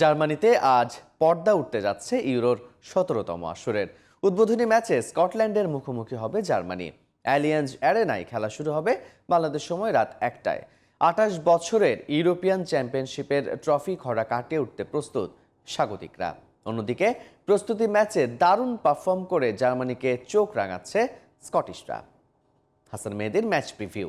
জার্মানিতে আজ পর্দা উঠতে যাচ্ছে ইউরোর সতেরোতম আসরের। উদ্বোধনী ম্যাচে স্কটল্যান্ডের মুখোমুখি হবে জার্মানি। অ্যালিয়েন্স অ্যারেনায় খেলা শুরু হবে বাংলাদেশ সময় রাত একটায়। আঠাশ বছরের ইউরোপিয়ান চ্যাম্পিয়নশিপের ট্রফি খরা কাটিয়ে উঠতে প্রস্তুত স্বাগতিকরা। অন্যদিকে, প্রস্তুতি ম্যাচে দারুণ পারফর্ম করে জার্মানিকে চোখ রাঙাচ্ছে স্কটিশরা। হাসান মেয়েদের ম্যাচ প্রিভিউ।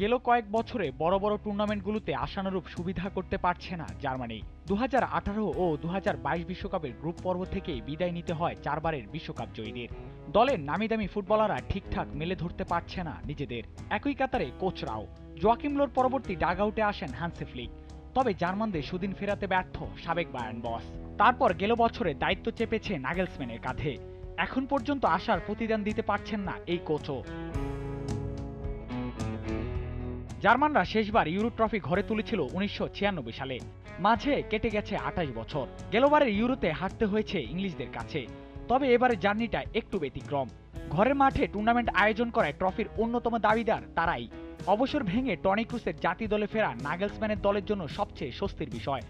গেল কয়েক বছরে বড় বড় টুর্নামেন্টগুলোতে আশানুরূপ সুবিধা করতে পারছে না জার্মানি। দু হাজার আঠারো ও দু বিশ্বকাপের গ্রুপ পর্ব থেকেই বিদায় নিতে হয় চারবারের বিশ্বকাপ জয়ীদের। দলের নামিদামি ফুটবলাররা ঠিকঠাক মেলে ধরতে পারছে না নিজেদের। একই কাতারে কোচরাও জোয়াকিমলোর পরবর্তী ডাগ আউটে আসেন হানসে ফ্লিক। তবে জার্মানদের সুদিন ফেরাতে ব্যর্থ সাবেক বায়ার্ন বস। তারপর গেল বছরে দায়িত্ব চেপেছে নাগেলসম্যানের কাঁধে। এখন পর্যন্ত আসার প্রতিদান দিতে পারছেন না এই কোচও। জার্মানরা শেষবার ইউরো ট্রফি ঘরে তুলেছিল উনিশশো ছিয়ানব্বই সালে। মাঝে কেটে গেছে আঠাশ বছর। গেলবারের ইউরোতে হারতে হয়েছে ইংলিশদের কাছে। তবে এবারে জার্নিটা একটু ব্যতিক্রম। ঘরের মাঠে টুর্নামেন্ট আয়োজন করায় ট্রফির অন্যতম দাবিদার তারাই। অবসর ভেঙে টনি ক্রুসের জাতি দলে ফেরা নাগেলসম্যানের দলের জন্য সবচেয়ে স্বস্তির বিষয়।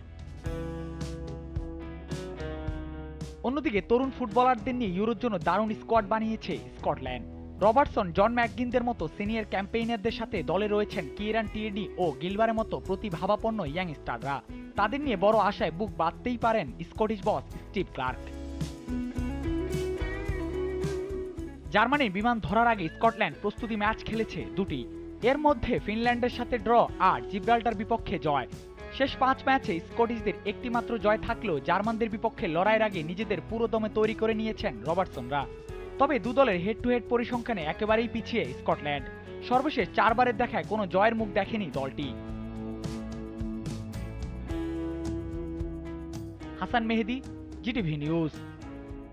অন্যদিকে তরুণ ফুটবলারদের নিয়ে ইউরোর জন্য দারুণ স্কোয়াড বানিয়েছে স্কটল্যান্ড। রবার্টসন, জন ম্যাকগিনদের মতো সিনিয়র ক্যাম্পেইনারদের সাথে দলে রয়েছেন কিরান টিএডি ও গিলবারের মতো প্রতিভাবাপন্ন ইয়াংস্টাররা তাদের নিয়ে বড় আশায় বুক বাঁধতেই পারেন স্কটিশ বস স্টিভ ক্লার্ক। জার্মানির বিমান ধরার আগে স্কটল্যান্ড প্রস্তুতি ম্যাচ খেলেছে দুটি। এর মধ্যে ফিনল্যান্ডের সাথে ড্র আর জিব্রাল্টার বিপক্ষে জয়। শেষ পাঁচ ম্যাচে স্কটিশদের একটিমাত্র জয় থাকলেও জার্মানদের বিপক্ষে লড়াইয়ের আগে নিজেদের পুরোদমে তৈরি করে নিয়েছেন রবার্টসনরা। তবে দু দলের হেড টু হেড পরিসংখ্যানে একেবারেই পিছিয়ে স্কটল্যান্ড। সর্বশেষ চারবারের দেখায় কোনো জয়ের মুখ দেখেনি দলটি। Hasan Mehedi, GTV news.